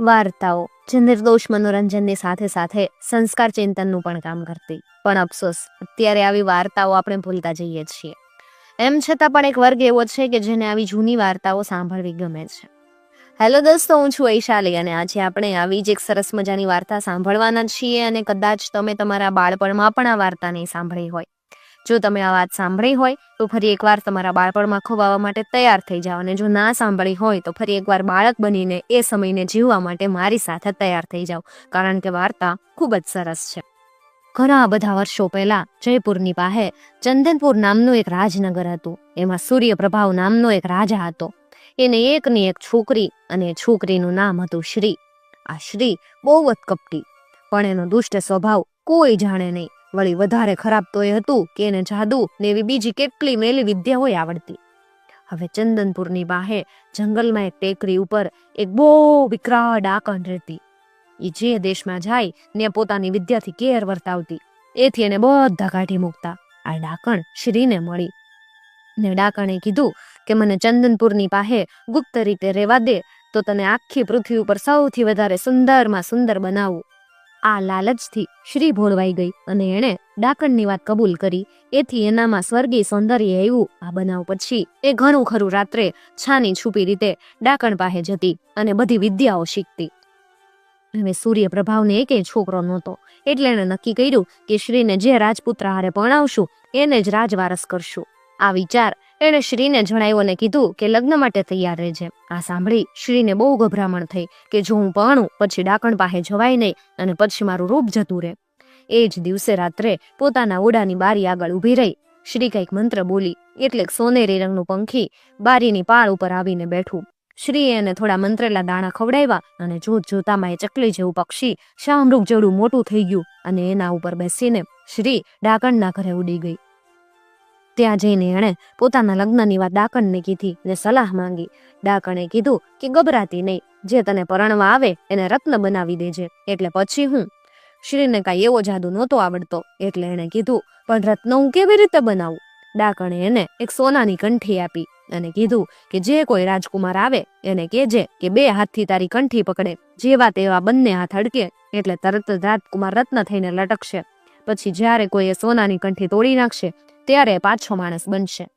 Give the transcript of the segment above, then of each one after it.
વાર્તાઓ, જે નિર્દોષ મનોરંજનની સાથે સાથે સંસ્કાર ચિંતનનું પણ કામ કરતી. પણ અફસોસ, અત્યારે આવી વાર્તાઓ આપણે ભૂલતા જઈએ છીએ. એમ છતાં પણ એક વર્ગ એવો છે કે જેને આવી જૂની વાર્તાઓ સાંભળવી ગમે છે. હેલો દોસ્તો, હું છું વૈશાલી અને આજે આપણે આવી જ એક સરસ મજાની વાર્તા સાંભળવાના છીએ અને કદાચ તમે તમારા બાળપણમાં પણ આ વાર્તા નહીં સાંભળી હોય. જો તમે આ વાત સાંભળી હોય, તો ફરી એકવાર તમારા બાળપણમાં ખોવાવા માટે તૈયાર થઈ જાઓ અને જો ના સાંભળી હોય, તો ફરી એકવાર બાળક બનીને એ સમયને જીવવા માટે મારી સાથે તૈયાર થઈ જાઓ, કારણ કે વાર્તા ખૂબ જ સરસ છે. ઘણા બધા વર્ષો પહેલા જયપુરની પાસે ચંદનપુર નામનું એક રાજનગર હતું. એમાં સૂર્યપ્રભાવ નામનો એક રાજા હતો. એને એકની એક છોકરી અને છોકરીનું નામ હતું શ્રી. આ શ્રી બહુ જ કપટી, પણ એનો દુષ્ટ સ્વભાવ કોઈ જાણે નહીં. વળી વધારે ખરાબ તો એ હતું કે એને જાદુ ને એવી બીજી કેટલી મેલી વિદ્યા હોય આવડતી. હવે ચંદનપુરની બાહે જંગલમાં એક ટેકરી ઉપર એક બહુ વિકરાળ ડાકણ રહેતી. એ જે દેશમાં જાય ને પોતાની વિદ્યાથી કેર વર્તાવતી. એથી એને બધા કાઢી મૂકતા. આ ડાકણ શ્રીને મળી. ને ડાકણે કીધું કે મને ચંદનપુરની પાસે ગુપ્ત રીતે રહેવા દે તો તને આખી પૃથ્વી ઉપર સૌથી વધારે સુંદરમાં સુંદર બનાવું. આ લાલચથી શ્રી ભોળવાઈ ગઈ અને એણે ડાકણની વાત કબૂલ કરી. એથી એનામાં સ્વર્ગીય સૌંદર્ય આવ્યું. આ બનાવ પછી એ ઘણું ખરું રાત્રે છાની છુપી રીતે ડાકણ પાસે જતી અને બધી વિદ્યાઓ શીખતી. હવે સૂર્યપ્રભાવને એકેય છોકરો નહોતો. એટલે એણે નક્કી કર્યું કે શ્રીને જે રાજપુત્ર હારે પરણાવશું, એને જ રાજવારસ કરશું. આ વિચાર એણે શ્રીને જણાવ્યું અને કીધું કે લગ્ન માટે તૈયાર રહેજે. આ સાંભળી શ્રીને બહુ ગભરામણ થઈ કે જો હું પરણું પછી ડાકણ પાસે જવાય નહીં અને પછી મારું રૂપ જતું રહે. એ જ દિવસે રાત્રે પોતાના ઓડાની બારી આગળ ઊભી રહી. શ્રી કંઈક મંત્ર બોલી, એટલે સોનેરી રંગનું પંખી બારીની પાળ ઉપર આવીને બેઠું. શ્રીએ એને થોડા મંત્રેલા દાણા ખવડાવ્યા અને જોત જોતામાં એ ચકલી જેવું પક્ષી શામરૂપ જેવડું મોટું થઈ ગયું અને એના ઉપર બેસીને શ્રી ડાકણના ઘરે ઉડી ગઈ. ત્યાં જઈને એણે પોતાના લગ્નની વાત ડાકણને કીધી ને સલાહ માંગી. ડાકણે કીધું કે ગભરાતી નહીં, જે તને પરણવા આવે એને રત્ન બનાવી દેજે, એટલે પછી હું. શ્રીને કાંઈ એવો જાદુ નહોતો આવડતો, એટલે એણે કીધું, પણ રત્ન હું કેવી રીતે બનાવું? ડાકણે એને એક સોનાની કંઠી આપી અને કીધું કે જે કોઈ રાજકુમાર આવે એને કહેજે કે બે હાથથી તારી કંઠી પકડે, જેવા તેવા બંને હાથ અડકે, એટલે તરત રાજકુમાર રત્ન થઈને લટકશે. પછી જ્યારે કોઈ એ સોનાની કંઠી તોડી નાખશે ત્યારે પાછો માણસ બનશે.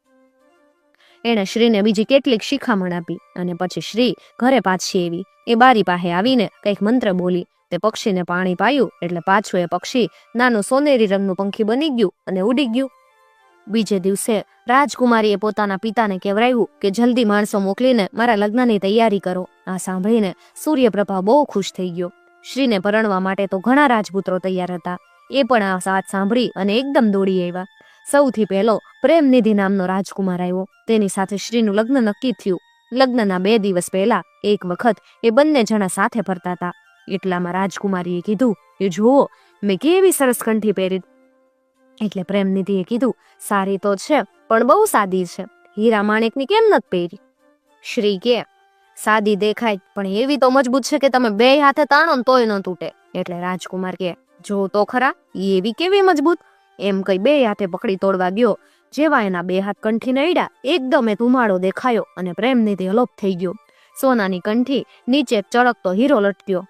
એણે શ્રીને બીજી કેટલીક શિખામણ આપી અને પછી શ્રી ઘરે પાછી એવી એ બારી પાસે આવીને કંઈક મંત્ર બોલી, તે પક્ષીને પાણી પાયું, એટલે પાછું એ પક્ષી નાનું સોનેરી રંગનું પંખી બની ગયું અને ઉડી ગયું. બીજે દિવસે રાજકુમારીએ પોતાના પિતાને કહેવરાયું કે જલ્દી માણસો મોકલીને મારા લગ્નની તૈયારી કરો. આ સાંભળીને સૂર્યપ્રભા બહુ ખુશ થઈ ગયો. શ્રીને પરણવા માટે તો ઘણા રાજપુત્રો તૈયાર હતા. એ પણ આ વાત સાંભળી અને એકદમ દોડી આવ્યા. સૌથી પહેલો પ્રેમનિધિ નામનો રાજકુમાર આવ્યો. તેની સાથે શ્રીનું લગ્ન નક્કી થયું. લગ્નના બે દિવસ પહેલા એક વખત એ બંને જણા સાથે ફરતા હતા. એટલામાં રાજકુમારીએ કીધું કે, જુઓ, મેં કેવી સરસ કંઠી પહેરી. એટલે પ્રેમનિધિએ કીધું, સારી તો છે, પણ બહુ સાદી છે. હીરા માણેકની કેમ નથી પહેરી? શ્રી કે, સાદી દેખાય, પણ એવી તો મજબૂત છે કે તમે બે હાથે તાણો ને તોય ન તૂટે. એટલે રાજકુમાર કે, જો તો ખરા એવી કેવી મજબૂત? એમ કઈ બે હાથે પકડી તોડવા ગયો. જેવા એના બે હાથ કંઠી નડ્યા એકદમ એ ધુમાડો દેખાયો અને પ્રેમનિધિ અલોપ થઈ ગયો. સોનાની કંઠી નીચે ચળકતો હીરો લટક્યો.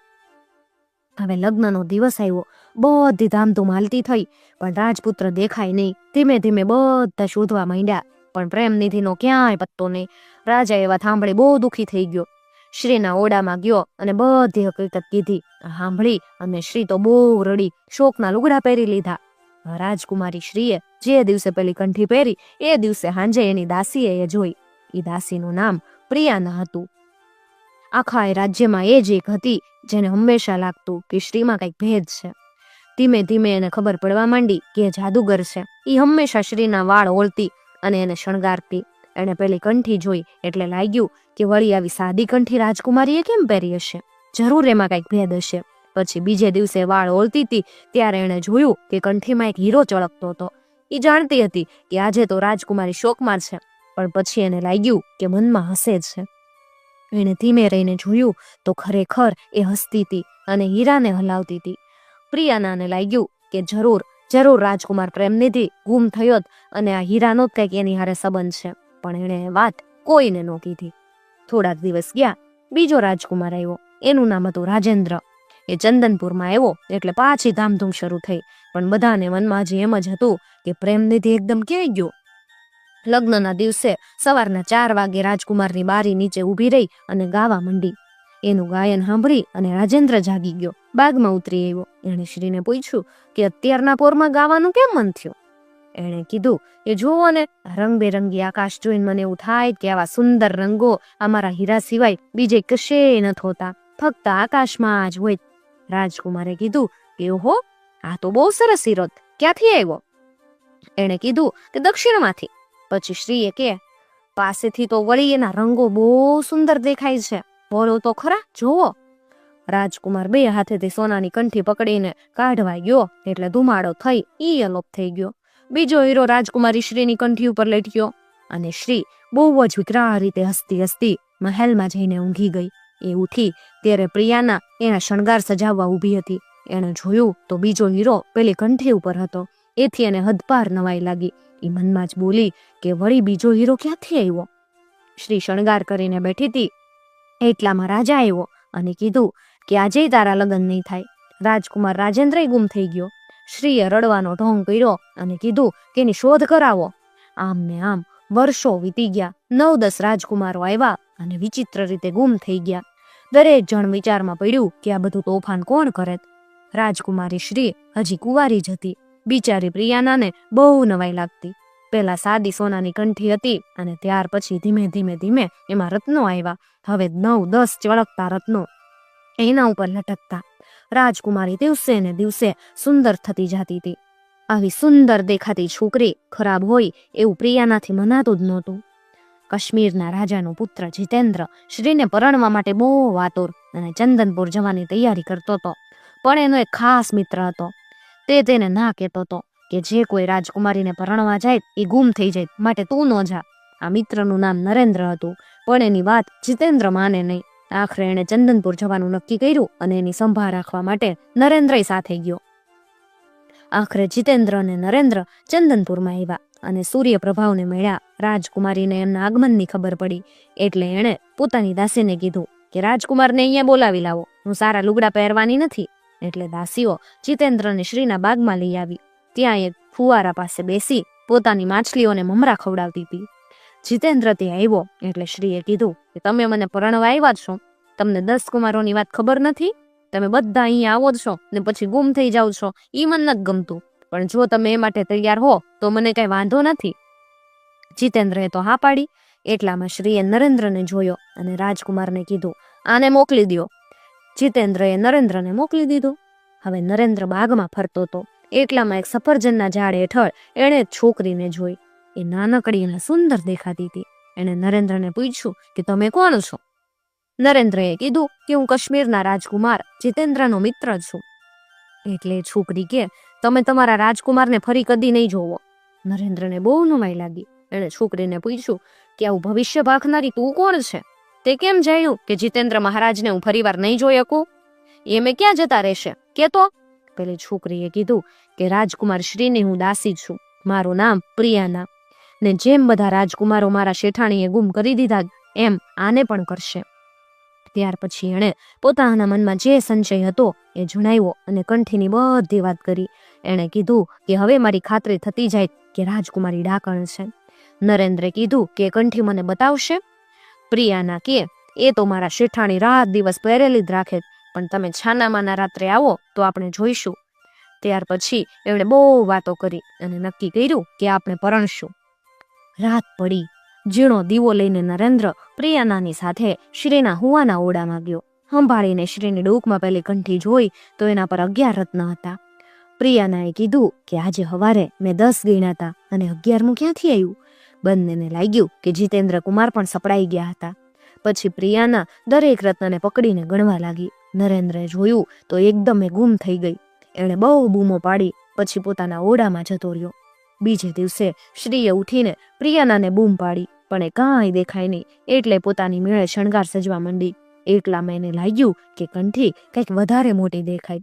હવે લગ્નનો દિવસ આવ્યો. બધી ધામધૂમ હાલતી થઈ, પણ રાજપુત્ર દેખાય નહીં. ધીમે ધીમે બધા શોધવા માંડ્યા, પણ પ્રેમનિધિનો ક્યાંય પત્તો નહીં. રાજા એવા સાંભળી બહુ દુઃખી થઈ ગયો. શ્રીના ઓડામાં ગયો અને બધી હકીકત કીધી. સાંભળી અને શ્રી તો બહુ રડી, શોકના લુગડા પહેરી લીધા. રાજકુમારી શ્રીએ જે દિવસે પેલી કંઠી પહેરી, એ દિવસે હાંજે એની દાસીએ એ જોઈ. એ દાસીનું નામ પ્રિયાના હતું. આખા એ રાજ્યમાં એ જ એક હતી, જેને હંમેશા લાગતું કે શ્રીમાં કંઈક ભેદ છે. ધીમે ધીમે એને ખબર પડવા માંડી કે એ જાદુગર છે. એ હંમેશા શ્રીના વાળ ઓળતી અને એને શણગારતી. એણે પેલી કંઠી જોઈ એટલે લાગ્યું કે વળી આવી સાદી કંઠી રાજકુમારીએ કેમ પહેરી હશે? જરૂર એમાં કંઈક ભેદ હશે. પછી બીજે દિવસે વાળ ઓળતી હતી ત્યારે એણે જોયું કે કંઠીમાં એક હીરો ચળકતો હતો. એ જાણતી હતી કે આજે તો રાજકુમારી શોકમાં છે, પણ પછી એને લાગ્યું કે મનમાં હસે છે. એણે ધીમે રહીને જોયું તો ખરેખર એ હસતી હતી અને હીરાને હલાવતી હતી પ્રિયાનાને લાગ્યું કે જરૂર જરૂર રાજકુમાર પ્રેમનિધિ ગુમ થયો જ અને આ હીરાનો જ કંઈક એની હારે સંબંધ છે, પણ એણે વાત કોઈને ન કીધી. થોડાક દિવસ ગયા, બીજો રાજકુમાર આવ્યો. એનું નામ હતું રાજેન્દ્ર. એ ચંદનપુરમાં આવ્યો એટલે પાછી ધામધૂમ શરૂ થઈ. પણ બધાને મનમાં હજી એમ જ હતું કે પ્રેમનિધિ એકદમ ક્યાંય ગયો? લગ્નના દિવસે સવારના ચાર વાગે રાજકુમારની બારી નીચે ઊભી રહી અને ગાવા માંડી. એનું ગાયન સાંભળી અને રાજેન્દ્ર જાગી ગયો. બાગમાં ઉતરી આવ્યો. એણે શ્રીને પૂછ્યું કે અત્યારના પોરમાં ગાવાનું કેમ મન થયું? એણે કીધું કે જુઓ ને રંગબેરંગી આકાશ જોઈને મને એવું થાય કે આવા સુંદર રંગો અમારા હીરા સિવાય બીજે કશે ન હોતા ફક્ત આકાશમાં જ હોય રાજકુમારે કીધું કે, ઓહો, આ તો બહુ સરસ હીરો ક્યાંથી આવ્યો? એણે કીધું કે, દક્ષિણમાંથી. પછી શ્રીએ કે, પાસેથી તો વળી એના રંગો બહુ સુંદર દેખાય છે. બોલો તો ખરા, જુઓ. રાજકુમાર બે હાથેથી સોનાની કંઠી પકડીને કાઢવા ગયો, એટલે ધુમાડો થઈ ઈ અલોપ થઈ ગયો. બીજો હીરો રાજકુમારી શ્રીની કંઠી ઉપર લેટ્યો અને શ્રી બહુ જ વિકરાળ રીતે હસતી હસતી મહેલમાં જઈને ઊંઘી ગઈ. એ ઉઠી ત્યારે પ્રિયાના એના શણગાર સજાવવા ઊભી હતી. એણે જોયું તો બીજો હીરો પેલી કંઠી ઉપર હતો. એથી એને હદપાર નવાઈ લાગી. એ મનમાં જ બોલી કે વળી બીજો હીરો ક્યાંથી આવ્યો? શ્રી શણગાર કરીને બેઠી હતી એટલામાં રાજા આવ્યો અને કીધું કે આજે તારા લગ્ન નહીં થાય. રાજકુમાર રાજેન્દ્ર ગુમ થઈ ગયો. શ્રીએ રડવાનો ઢોંગ કર્યો અને કીધું કે એની શોધ કરાવો. આમ ને આમ વર્ષો વીતી ગયા. નવ દસ રાજકુમારો આવ્યા. અને વિચિત્ર રીતે ગુમ થઈ ગયા. દરેક જણ વિચારમાં પડ્યું કે આ બધું તોફાન કોણ કરે? રાજકુમારી શ્રી હજી કુંવારી જ હતી. બિચારી પ્રિયાનાને બહુ નવાઈ લાગતી. પહેલા સાદી સોનાની કંઠી હતી અને ત્યાર પછી ધીમે ધીમે ધીમે એમાં રત્નો આવ્યા. હવે નવ દસ ચળકતા રત્નો. એના ઉપર લટકતા. રાજકુમારી દિવસે ને દિવસે સુંદર થતી જતી હતી. આવી સુંદર દેખાતી છોકરી ખરાબ હોય એવું પ્રિયાનાથી મનાતું જ નહોતું. કાશ્મીરના રાજાનો પુત્ર જીતેન્દ્ર શ્રીને પરણવા માટે બહુ વાતુર અને ચંદનપુર જવાની તૈયારી કરતો હતો. પણ એનો એક ખાસ મિત્ર હતો. તે તેને ના કહેતો હતો કે જે કોઈ રાજકુમારીને પરણવા જાય એ ગુમ થઈ જાય, માટે તું ન જા. આ મિત્રનું નામ નરેન્દ્ર હતું, પણ એની વાત જીતેન્દ્ર માને નહીં. આખરે એણે ચંદનપુર જવાનું નક્કી કર્યું અને એની સંભાળ રાખવા માટે નરેન્દ્ર સાથે ગયો. આખરે જીતેન્દ્ર અને નરેન્દ્ર ચંદનપુરમાં આવ્યા. અને સૂર્યપ્રભાવને મળ્યા. રાજકુમારીને એમના આગમનની ખબર પડી. એટલે એણે પોતાની દાસીને કીધું કે, રાજકુમારને અહીંયા બોલાવી લાવો. હું સારા લુગડા પહેરવાની નથી. એટલે દાસીઓ જીતેન્દ્રને શ્રીના બાગમાં લઈ આવી. ત્યાં એક ફુવારા પાસે બેસી પોતાની માછલીઓને મમરા ખવડાવતી હતી. જીતેન્દ્ર ત્યાં આવ્યો. એટલે શ્રીએ કીધું કે, તમે મને પરણવા આવ્યા છો. તમને દસ કુમારોની વાત ખબર નથી? તમે બધા અહીંયા આવો છો ને પછી ગુમ થઈ જાઓ છો. ઈ મને નથી ગમતું. પણ જો તમે એ માટે તૈયાર હો, તો મને કઈ વાંધો નથી. જીતેન્દ્રએ તો હા પાડી, એટલામાં શ્રીએ નરેન્દ્રને જોયો અને રાજકુમારને કીધું, આને મોકલી દો જીતેન્દ્રએ નરેન્દ્રને મોકલી દીધું. હવે નરેન્દ્ર બાગમાં ફરતો હતો એટલામાં એક સફરજનના ઝાડ હેઠળ એણે છોકરીને જોઈ. એ નાનકડી અને સુંદર દેખાતી હતી. એણે નરેન્દ્રને પૂછ્યું કે, તમે કોણ છો? નરેન્દ્રએ કીધું કે, હું કાશ્મીરના રાજકુમાર, જીતેન્દ્રનો મિત્ર છું. એટલે છોકરી કે તમે તમારા રાજકુમારને ફરી કદી નહીં જોવો. નરેન્દ્રને બહુ નવાઈ લાગી. એણે છોકરીને પૂછ્યું કે આવું ભવિષ્ય ભાખનારી તું કોણ છે? તે કેમ જાણ્યું કે જીતેન્દ્ર મહારાજને હું ફરીવાર નહીં જોઈ શકું? એ મેં ક્યાં જતા રહેશે? કે તો? પેલી છોકરીએ કીધું કે રાજકુમાર શ્રીની હું દાસી છું. મારું નામ પ્રિયાના. ને જેમ બધા રાજકુમારો મારા શેઠાણીએ ગુમ કરી દીધા, એમ આને પણ કરશે. ત્યાર પછી એણે પોતાના મનમાં જે સંશય હતો એ જણાવ્યો અને કંઠીની બધી વાત કરી. એણે કીધું કે હવે મારી ખાતરી થતી જાય કે રાજકુમારી ડાકણ છે. નરેન્દ્રે કીધું કે કંઠી મને બતાવશે. પ્રિયાના કે, એ તો મારા શેઠાણી રાત દિવસ પહેરેલી જ રાખે પણ તમે છાનામાના રાત્રે આવો તો આપણે જોઈશું. ત્યાર પછી એમણે બહુ વાતો કરી અને નક્કી કર્યું કે આપણે પરણશું. રાત પડી. ઝીણો દીવો લઈને નરેન્દ્ર પ્રિયાનાની સાથે શ્રીના હુવાના ઓડામાં ગયો. સંભાળીને શ્રીની ડૂકમાં પેલી કંઠી જોઈ તો એના પર અગિયાર રત્ન હતા. પ્રિયાનાએ કીધું કે આજે હવારે મેં દસ ગણ્યા હતા અને અગિયારમું ક્યાંથી આવ્યું બંનેને લાગ્યું કે જીતેન્દ્ર કુમાર પણ સપડાઈ ગયા હતા. પછી પ્રિયાના દરેક રત્નને પકડીને ગણવા લાગી. નરેન્દ્રએ જોયું તો એકદમ એ ગુમ થઈ ગઈ. એણે બહુ બૂમો પાડી, પછી પોતાના ઓરડામાં જતો રહ્યો. બીજે દિવસે શ્રીએ ઉઠીને પ્રિયાનાને બૂમ પાડી, પણ એ કાંઈ દેખાય નહીં, એટલે પોતાની મેળે શણગાર સજવા માંડી. એટલામાં એને લાગ્યું કે કંઠી કંઈક વધારે મોટી દેખાય.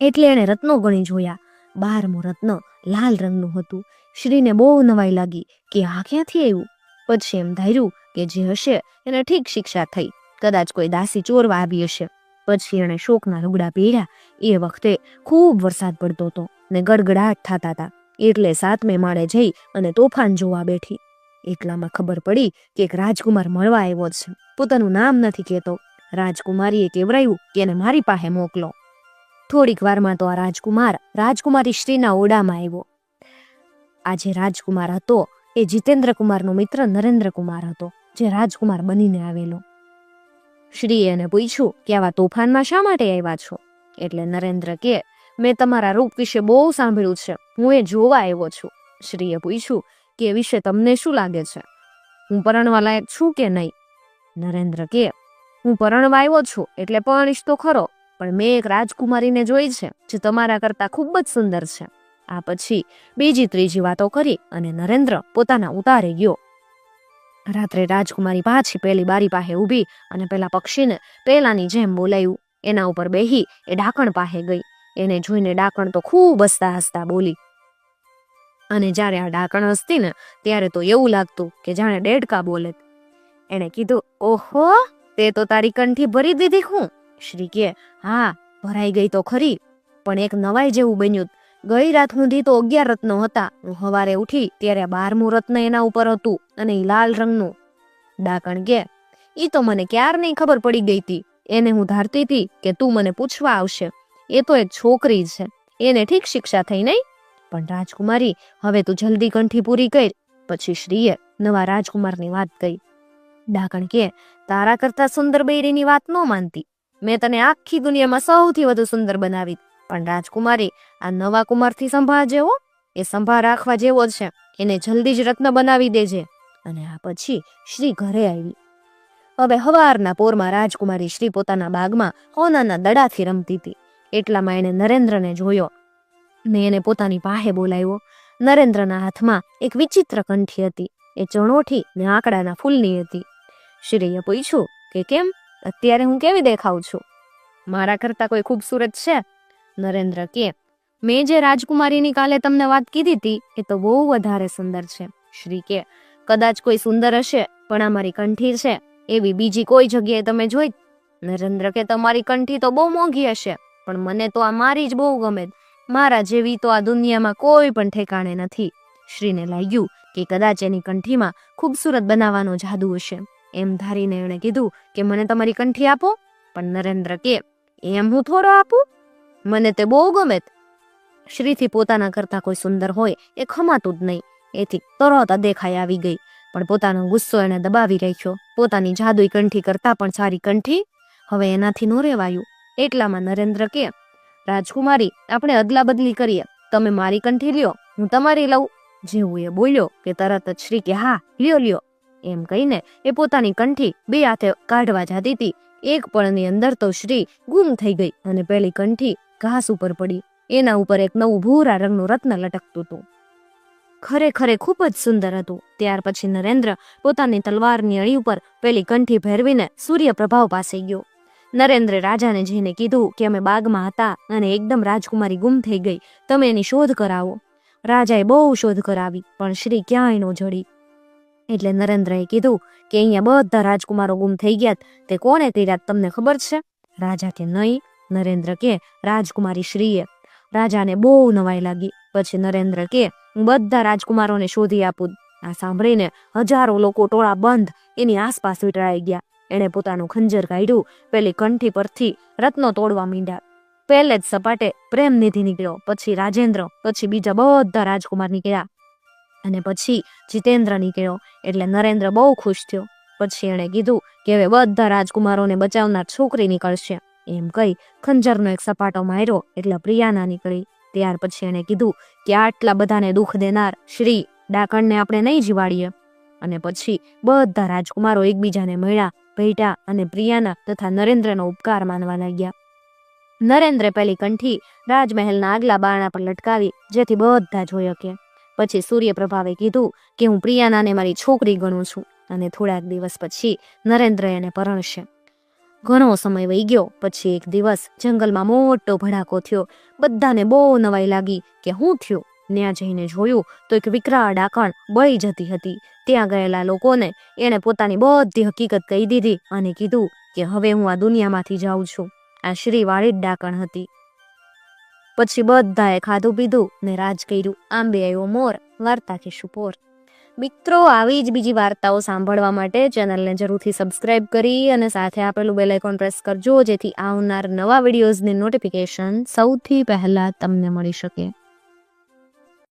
એટલે એણે રત્નો ગણી જોયા. બારમું રત્ન લાલ રંગનું હતું. શ્રીને બહુ નવાઈ લાગી કે આ ક્યાંથી આવ્યું? પછી એમ ધાર્યું કે જે હશે એને ઠીક શિક્ષા થઈ. કદાચ કોઈ દાસી ચોરવા આવી હશે. પછી એણે શોકના લુગડા પહેર્યા. એ વખતે ખૂબ વરસાદ પડતો હતો ને ગડગડાટ થતા હતા. એટલે સાતમે માળે જઈ અને તોફાન જોવા બેઠી. એટલામાં ખબર પડી કે એક રાજકુમાર મળવા આવ્યો છે. પોતાનું નામ નથી કહેતો. રાજકુમારીએ કેવરાયું કે એને મારી પાસે મોકલો. થોડીક વારમાં તો આ રાજકુમાર રાજકુમારી શ્રીના ઓડામાં આવ્યો. આ જે રાજકુમાર હતો, એ જીતેન્દ્ર કુમારનો મિત્ર નરેન્દ્ર કુમાર હતો, જે રાજકુમાર બનીને આવેલો. શ્રીએ એને પૂછ્યું કે આવા તોફાનમાં શા માટે આવ્યા છો? એટલે નરેન્દ્ર કે, મેં તમારા રૂપ વિશે બહુ સાંભળ્યું છે, હું એ જોવા આવ્યો છું. શ્રીએ પૂછ્યું કે, એ વિશે તમને શું લાગે છે? હું પરણવા લાયક છું કે નહીં? નરેન્દ્ર કે, હું પરણવા આવ્યો છું, એટલે પરણીશ તો ખરો પણ મેં એક રાજકુમારીને જોઈ છે, જે તમારા કરતા ખૂબ જ સુંદર છે. આ પછી બીજી ત્રીજી વાતો કરી અને નરેન્દ્ર પોતાના ઉતારે ગયો. રાત્રે રાજકુમારી પાછી પેલી બારી પાસે ઊભી અને પેલા પક્ષીને પેલાની જેમ બોલાયું. એના ઉપર બેહી એ ડાકણ પાસે ગઈ. એને જોઈને ડાકણ તો ખૂબ હસતા હસતા બોલી, અને જ્યારે આ ડાકણ હસતી ને, ત્યારે તો એવું લાગતું કે જાણે ડેડકા બોલે. એણે કીધું, ઓહો, તે તો તારી કંઠી ભરી દીધી હું. શ્રી કે હા, ભરાઈ ગઈ તો ખરી, પણ એક નવાઈ જેવું બન્યું. ગઈ રાત સુધી તો અગિયાર રત્નો હતા. હું સવારે ઉઠી ત્યારે બારમું રત્ન એના ઉપર હતું અને લાલ રંગનું. ડાકણ કે, ઈ તો મને ક્યાર નહીં ખબર પડી ગઈ હતી એને હું ધારતી હતી કે તું મને પૂછવા આવશે. એ તો એક છોકરી છે. એને ઠીક શિક્ષા થઈ નહીં પણ રાજકુમારી, હવે તું જલ્દી કંઠી પૂરી કર. પછી શ્રીએ નવા રાજકુમારની વાત કહી. ડાકણ કે, તારા કરતા સુંદર બૈરીની વાત ન માનતી. મેં તને આખી દુનિયામાં સૌથી વધુ સુંદર બનાવી. પણ રાજકુમારી, આ નવા કુમારથી સંભાળ જેવો? એ સંભાળ રાખવા જેવો છે. એને જલ્દી જ રત્ન બનાવી દેજે. અને આ પછી શ્રી ઘરે આવી. હવે હવારના પોરમાં રાજકુમારી શ્રી પોતાના બાગમાં હોનાના દડાથી રમતી હતી. એટલામાં એણે નરેન્દ્રને જોયો. ને એને પોતાની પાસે બોલાવ્યો. નરેન્દ્રના હાથમાં એક વિચિત્ર કંઠી હતી. એ ચણોઠી ને આંકડાના ફૂલની હતી. શ્રીએ પૂછ્યું કે કેમ? અત્યારે હું કેવી દેખાઉં છું? મારા કરતાં કોઈ ખૂબસૂરત છે? નરેન્દ્ર કે, મેં જે રાજકુમારીની કાલે તમને વાત કીધી હતી એ તો બહુ વધારે સુંદર છે. શ્રી કે, કદાચ કોઈ સુંદર હશે, પણ આ મારી કંઠી છે. એવી બીજી કોઈ જગ્યાએ તમે જોઈ નરેન્દ્ર કે, તમારી કંઠી તો બહુ મોંઘી હશે, પણ મને તો આ મારી જ બહુ ગમે. મારા જેવી તો આ દુનિયામાં કોઈ પણ ઠેકાણે નથી. શ્રીને લાગ્યું કે કદાચ એની કંઠીમાં ખૂબસૂરત બનાવવાનો જાદુ હશે. એમ ધારીને એણે કીધું કે મને તમારી કંઠી આપો. પણ નરેન્દ્ર કે, એમ હું થોડો આપું? મને તે બહુ ગમે શ્રીથી પોતાના કરતા કોઈ સુંદર હોય એ ખમાતું જ નહીં. એથી તરત દેખાઈ આવી ગઈ. પણ પોતાનો ગુસ્સો એને દબાવી રાખ્યો. પોતાની જાદુઈ કંઠી કરતા પણ સારી કંઠી હવે એનાથી નો રેવાયું. એટલામાં નરેન્દ્ર કે, રાજકુમારી, આપણે અદલા બદલી કરીએ. તમે મારી કંઠી લ્યો, હું તમારી લઉં. જેવું એ બોલ્યો કે તરત જ શ્રી કે, હા, લ્યો લ્યો. એમ કહીને એ પોતાની કંઠી બે હાથે કાઢવા જતી હતી. એક પળની અંદર તો શ્રી ગુમ થઈ ગઈ અને પેલી કંઠી ઘાસ ઉપર પડી. એના ઉપર એક નવું ભૂરા રંગનું રત્ન લટકતું હતું. ખરેખર ખૂબ જ સુંદર હતું. ત્યાર પછી નરેન્દ્ર પોતાની તલવારની અળી ઉપર પેલી કંઠી ભેરવીને સૂર્યપ્રભાવ પાસે ગયો. નરેન્દ્રે રાજાને જઈને કીધું કે અમે બાગમાં હતા અને એકદમ રાજકુમારી ગુમ થઈ ગઈ. તમે એની શોધ કરાવો. રાજાએ બહુ શોધ કરાવી, પણ શ્રી ક્યાંય નો જડી. એટલે નરેન્દ્રએ કીધું કે અહીંયા બધા રાજકુમારો ગુમ થઈ ગયા તે કોણે કર્યા તમને ખબર છે? રાજા કે નહીં, નરેન્દ્ર કે રાજકુમારી શ્રીએ. રાજાને બહુ નવાઈ લાગી. પછી નરેન્દ્ર કે, હું બધા રાજકુમારોને શોધી આપું. આ સાંભળીને હજારો લોકો ટોળા બંધ એની આસપાસ વીંટળાઈ ગયા. એણે પોતાનું ખંજર કાઢ્યું, પેલી કંઠી પરથી રત્નો તોડવા માંડ્યા. પહેલે જ સપાટે પ્રેમ નિધિ નીકળ્યો, પછી રાજેન્દ્ર, પછી બીજા બધા રાજકુમાર નીકળ્યા. અને પછી જીતેન્દ્ર નીકળ્યો એટલે નરેન્દ્ર બહુ ખુશ થયો. પછી એણે કીધું કે હવે બધા રાજકુમારોને બચાવનાર છોકરી નીકળશે. એમ કહી ખંજરનો એક સપાટો માર્યો એટલે પ્રિયાના નીકળી. ત્યાર પછી એણે કીધું કે આટલા બધાને દુઃખ દેનાર શ્રી ડાકણને આપણે નહીં જીવાડીએ. અને પછી બધા રાજકુમારો એકબીજાને મળ્યા ભેટા અને પ્રિયાના તથા નરેન્દ્રનો ઉપકાર માનવા લાગ્યા. નરેન્દ્રે પેલી કંઠી રાજમહેલના આગલા બારણા પર લટકાવી, જેથી બધા જોઈ શકે. પછી સૂર્યપ્રભાવે કીધું કે હું પ્રિયાનાને મારી છોકરી ગણું છું અને થોડાક દિવસ પછી નરેન્દ્ર એને પરણશે. ઘણો સમય વહી ગયો, પછી એક દિવસ જંગલમાં મોટો ભડાકો થયો. બધાને બહુ નવાઈ લાગી કે હું થયું? ત્યાં જઈને જોયું તો એક વિકરાળ ડાકણ બળી જતી હતી. ત્યાં ગયેલા લોકોને એણે પોતાની બધી હકીકત કહી દીધી અને કીધું કે હવે હું આ દુનિયામાંથી જાઉં છું. આ શ્રીવાળી જ ડાકણ હતી. પછી બધાએ ખાધું પીધું ને રાજ કર્યું. આંબે આવ્યો મોર વાર્તા કે શુપોર મિત્રો, આવી જ બીજી વાર્તાઓ સાંભળવા માટે ચેનલને જરૂરથી સબસ્ક્રાઇબ કરી અને સાથે આપેલું બેલ આઇકોન પ્રેસ કરજો, જેથી આવનાર નવા વિડીયોઝની નોટિફિકેશન સૌથી પહેલાં તમને મળી શકે.